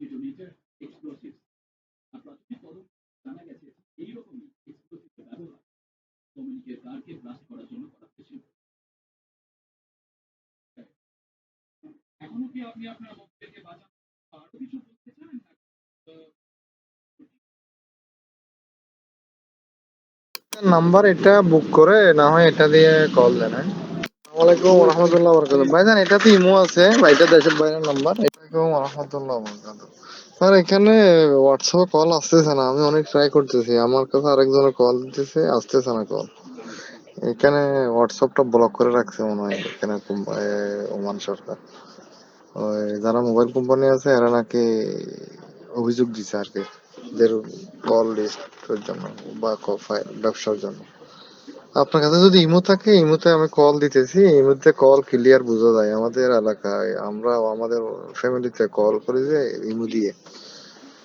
Detonator, explosives আর প্রাথমিক জানা গেছে এই রকমই এক্সপ্লোসিভের ব্যবহার ডোমিনিকের কারকে ব্লাস্ট করার জন্য করা হয়েছিল। এখনও কি আপনি আপনার বাঁচান আরও কিছু বলতে চান নাম্বার এটা বুক করে না হয় এটা দিয়ে কল দেন হ্যাঁ? আসসালামাইকুম রহমতুল্লাহ বরকাত ভাইজান, এটা তো ইমো আছে দেশের বাইরের নাম্বার। আসসালামাইকুম রহমতুল্লাহ বরকাত স্যার, এখানে কল আসতেছে না, আমি অনেক ট্রাই করতেছি। আমার কাছে আরেকজনের কল দিতেছে, আসতেছে না কল এখানে হোয়াটসঅ্যাপটা ব্লক করে রাখছে মনে হয়, এখানে ওমান সরকার। ওই যারা মোবাইল কোম্পানি আছে, এরা নাকি অভিযোগ দিছে আর কি কল লিস্টের জন্য বা ব্যবসার জন্য। আপনার কাছে যদি ইমো থাকে, ইমোতে আমি কল দিতেছি, ইমোতে কল ক্লিয়ার বোঝা যায়। আমাদের এলাকায় আমরা আমাদের ফ্যামিলিতে কল করি যে ইমো দিয়ে।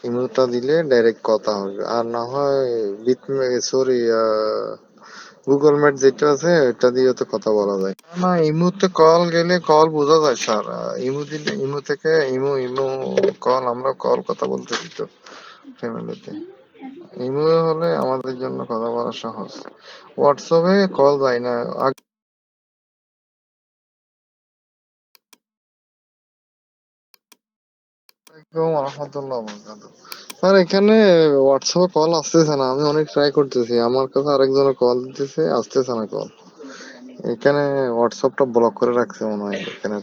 ইমোটা দিলে ডাইরেক্ট কথা হবে। আর না হয় সরি গুগল ম্যাট যেটা আছে এটা দিয়ে তো কথা বলা যায়। না ইমোতে কল গেলে কল বোঝা যায় স্যার ইমো দিলে, ইমো থেকে ইমো ইমো কল আমরা কল কথা বলতেছি তো ফ্যামিলিতে ইমো হলে আমাদের জন্য কথা বলা সহজ। হোয়াটসঅ্যাপে কল যায় না। স্যার, এখানে হোয়াটসঅ্যাপে কল আসতেছে না। আমি অনেক ট্রাই করতেছি। আমার কাছে আরেকজনের কল দিতেছে, আসতেছে না কল এখানে হোয়াটসঅ্যাপটা ব্লক করে রাখছে মনে হয় এখানে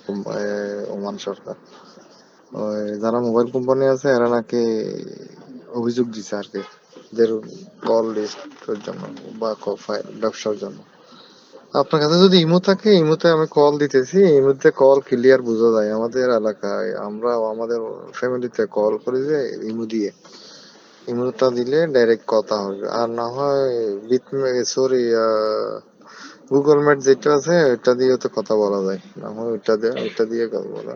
ওমান সরকার। ওই যারা মোবাইল কোম্পানি আছে, এরা নাকি অভিযোগ দিছে আর কি। এদের কল লিস্টের জন্য বা ফাইল ব্যবসার জন্য। আপনার কাছে যদি ইমো থাকে, ইমোতে আমি কল দিতেছি, ইমোতে কল ক্লিয়ার বোঝা যায়। আমাদের এলাকায় আমরা আমাদের ফ্যামিলিতে কল করি যে ইমো দিয়ে। ইমোটা দিলে ডাইরেক্ট কথা হবে। আর না হয় বিট সরি গুগল ম্যাট যেটা আছে এটা দিয়ে তো কথা বলা যায়। না হয় ওইটা দিয়ে ওইটা দিয়ে কথা বলা।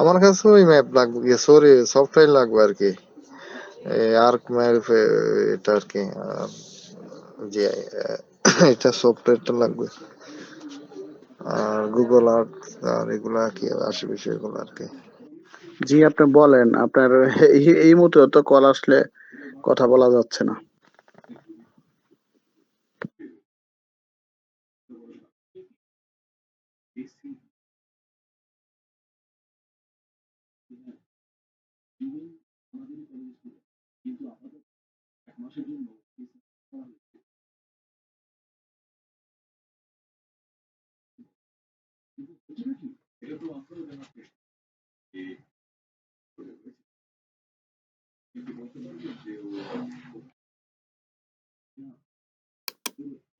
আমার কাছে ওই ম্যাপ লাগবে সরি সফটওয়্যার লাগবে আর কি। আর্ক মায়ের এটা আর কি যে এটা সফটওয়্যারটা লাগবে আর গুগল আর্ট আর এগুলা কি আশেপাশে এগুলো আর কি জি আপনি বলেন আপনার এই মুহূর্তে তো কল আসলে কথা বলা যাচ্ছে না Mm-hmm. কিন্তু আপাতত এক মাসের জন্য ওকে করা হয়েছে।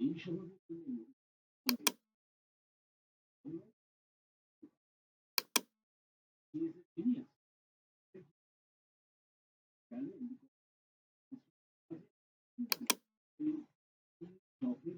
এই সময় তিনি 2000.